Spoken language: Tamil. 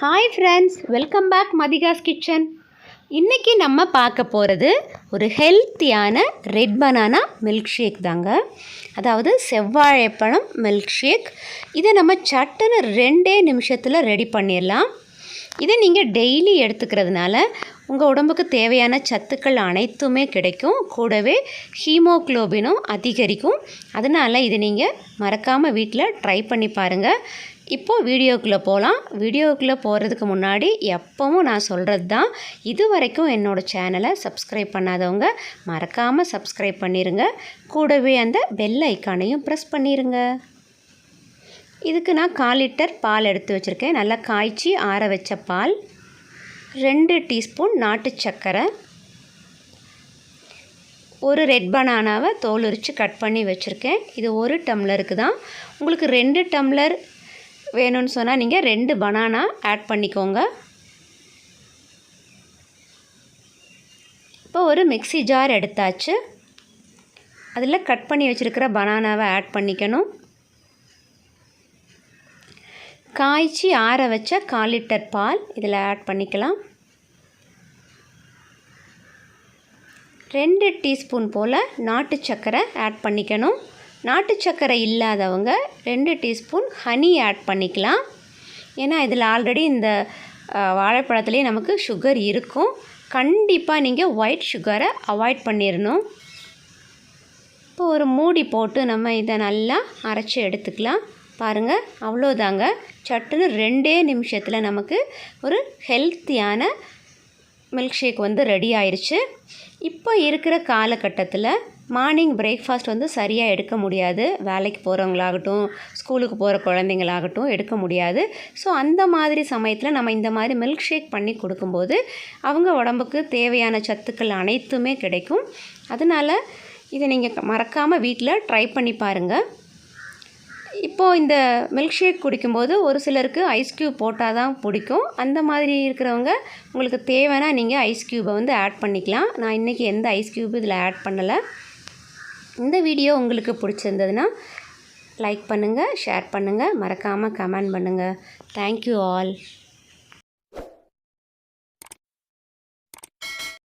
Hi friends welcome back Mathika's kitchen இன்றைக்கி நம்ம பார்க்க போகிறது ஒரு ஹெல்த்தியான ரெட் பனானா மில்க் ஷேக் தாங்க. அதாவது செவ்வாழைப்பழம் மில்க் ஷேக் இதை நம்ம சட்டுன்னு ரெண்டே நிமிஷத்தில் ரெடி பண்ணிடலாம். இதை நீங்கள் டெய்லி எடுத்துக்கிறதுனால உங்கள் உடம்புக்கு தேவையான சத்துக்கள் அனைத்துமே கிடைக்கும். கூடவே ஹீமோக்ளோபினும் அதிகரிக்கும். அதனால் இதை நீங்கள் மறக்காமல் வீட்டில் ட்ரை பண்ணி பாருங்கள் இப்போது வீடியோக்குள்ளே போகலாம் வீடியோக்குள்ளே போகிறதுக்கு முன்னாடி எப்போவும் நான் சொல்கிறது தான் இது வரைக்கும் என்னோடய சேனலை சப்ஸ்கிரைப் பண்ணாதவங்க மறக்காமல் சப்ஸ்கிரைப் பண்ணிடுங்க கூடவே அந்த பெல் ஐக்கானையும் ப்ரெஸ் பண்ணிடுங்க இதுக்கு நான் கால் லிட்டர் பால் எடுத்து வச்சுருக்கேன். நல்லா காய்ச்சி ஆற வச்ச பால். ரெண்டு டீஸ்பூன் நாட்டு சர்க்கரை ஒரு ரெட் பனானாவை தோல் உரித்து கட் பண்ணி வச்சுருக்கேன். இது ஒரு டம்ளருக்கு தான். உங்களுக்கு ரெண்டு டம்ளர் வேணும்னு சொன்னால் நீங்கள் ரெண்டு பனானா ஆட் பண்ணிக்கோங்க. இப்போ ஒரு மிக்சி ஜார் எடுத்தாச்சு. அதில் கட் பண்ணி வச்சுருக்கிற பனானாவை ஆட் பண்ணிக்கணும். காய்ச்சி ஆற வச்ச கால் லிட்டர் பால் இதில் ஆட் பண்ணிக்கலாம். ரெண்டு டீஸ்பூன் போல் நாட்டு சர்க்கரை ஆட் பண்ணிக்கணும். நாட்டு சர்க்கரை இல்லாதவங்க ரெண்டு டீஸ்பூன் ஹனி ஆட் பண்ணிக்கலாம். ஏன்னா இதில் ஆல்ரெடி இந்த வாழைப்பழத்துலேயே நமக்கு சுகர் இருக்கும். கண்டிப்பாக நீங்கள் ஒயிட் சுகரை அவாய்ட் பண்ணிடணும் இப்போ ஒரு மூடி போட்டு நம்ம இதை நல்லா அரைச்சி எடுத்துக்கலாம். பாருங்கள் அவ்வளோதாங்க சட்டுன்னு ரெண்டே நிமிஷத்தில் நமக்கு ஒரு ஹெல்த்தியான மில்க் ஷேக் வந்து ரெடி ஆயிடுச்சு இப்போ இருக்கிற காலகட்டத்தில் மார்னிங் பிரேக்ஃபாஸ்ட் வந்து சரியாக எடுக்க முடியாது. வேலைக்கு போகிறவங்களாகட்டும் ஸ்கூலுக்கு போகிற குழந்தைங்களாகட்டும் எடுக்க முடியாது. ஸோ அந்த மாதிரி சமயத்தில் நம்ம இந்த மாதிரி மில்க் ஷேக் பண்ணி கொடுக்கும்போது அவங்க உடம்புக்கு தேவையான சத்துக்கள் அனைத்துமே கிடைக்கும். அதனால் இதை நீங்கள் மறக்காமல் வீட்டில் ட்ரை பண்ணி பாருங்கள் இப்போது இந்த மில்க் ஷேக் குடிக்கும்போது ஒரு சிலருக்கு ஐஸ் க்யூப் போட்டால் தான் பிடிக்கும். அந்த மாதிரி இருக்கிறவங்க உங்களுக்கு தேவைன்னா நீங்கள் ஐஸ் க்யூப்பை வந்து ஆட் பண்ணிக்கலாம். நான் இன்றைக்கி எந்த ஐஸ் க்யூப் இதில் ஆட் பண்ணலை. இந்த வீடியோ உங்களுக்கு பிடிச்சிருந்ததுன்னா லைக் பண்ணுங்கள் ஷேர் பண்ணுங்கள் மறக்காமல் கமெண்ட் பண்ணுங்கள் தேங்க்யூ ஆல்